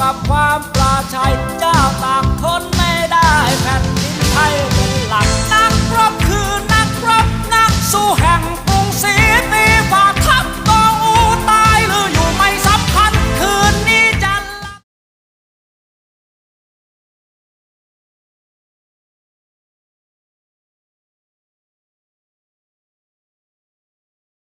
กับความปลาชัย